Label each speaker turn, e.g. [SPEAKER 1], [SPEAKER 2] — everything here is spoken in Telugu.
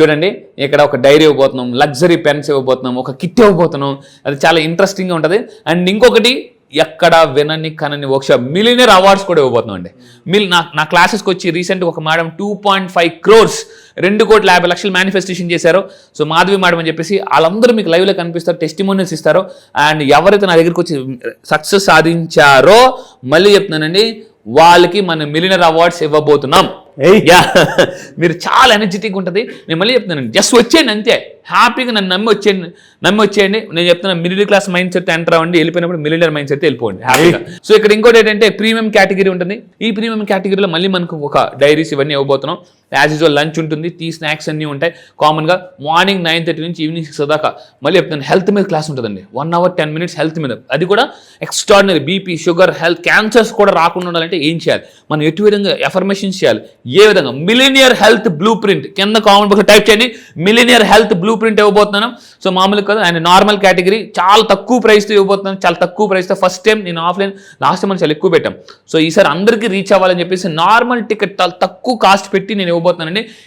[SPEAKER 1] చూడండి ఇక్కడ ఒక డైరీ ఇవ్వబోతున్నాం లగ్జరీ పెన్స్ ఇవ్వబోతున్నాం ఒక కిట్ ఇవ్వబోతున్నాం. అది చాలా ఇంట్రెస్టింగ్గా ఉంటుంది. అండ్ ఇంకొకటి ఎక్కడ వినని కనని వర్క్షాప్ మిలినియర్ అవార్డ్స్ కూడా ఇవ్వబోతున్నాం అండి. మిల్ నా నా క్లాసెస్కి వచ్చి రీసెంట్గా ఒక madam two point five crores రెండు కోట్ల యాభై లక్షలు మేనిఫెస్టేషన్ చేశారు. సో మాధవి మేడం అని చెప్పేసి వాళ్ళందరూ మీకు లైవ్లో కనిపిస్తారు టెస్టిమోనియల్స్ ఇస్తారు. అండ్ ఎవరైతే నా దగ్గరికి వచ్చి సక్సెస్ సాధించారో మళ్ళీ చెప్తున్నానండి వాళ్ళకి మన మిలినర్ అవార్డ్స్ ఇవ్వబోతున్నాం. యా. మీరు చాలా ఎనర్జెటిక్ ఉంటుంది. నేను మళ్ళీ చెప్తున్నాను. జస్ట్ వచ్చేయండి అంతే. హ్యాపీగా నన్ను నమ్మి వచ్చేయండి నమ్మి వచ్చేయండి నేను చెప్తున్నాను middle class mind set enter అవ్వండి. వెళ్ళిపోయినప్పుడు మిలినర్ మైండ్ సెట్ వెళ్ళిపోండి. హ్యాపీగా సో ఇక్కడ ఇంకోటి ఏంటంటే ప్రీమియం కేటగిరీ ఉంటుంది. ఈ ప్రీమియం కేటగిరీలో మళ్ళీ మనకు ఒక డైరీస్ ఇవన్నీ ఇవ్వబోతున్నాం. యాజ్ యూజువల్ లంచ్ ఉంటుంది. టీ స్నాక్స్ అన్నీ ఉంటాయి. కామన్గా మార్నింగ్ నైన్ థర్టీ నుంచి ఈవినింగ్ సిక్స్ దాకా. మళ్ళీ చెప్తాను హెల్త్ మీద క్లాస్ ఉంటుందండి. One hour ten minutes health మీద. అది కూడా extraordinary BP sugar health cancers కూడా రాకుండా ఉండాలంటే ఏం చేయాలి? మనం ఎటు విధంగా ఎఫర్మేషన్స్ చేయాలి? ఏ విధంగా? మిలినియర్ హెల్త్ బ్లూ ప్రింట్ కింద కామెంట్ బాక్స్ టైప్ చేయండి. మిలినియర్ హెల్త్ బ్లూ ప్రింట్ ఇవ్వబోతున్నాను. సో మామూలుగా కదా అండ్ నార్మల్ కేటగిరీ చాలా తక్కువ ప్రైస్తో ఇవ్వబోతున్నాను. చాలా తక్కువ ప్రైస్తో ఫస్ట్ టైం నేను ఆఫ్లైన్ లాస్ట్ టైం మనం చాలా ఎక్కువ పెట్టాం. సో ఈసారి అందరికీ రీచ్ అవ్వాలని చెప్పేసి నార్మల్ టికెట్ చాలా తక్కువ కాస్ట్ పెట్టి నేను ఇవ్వబోతున్నానండి.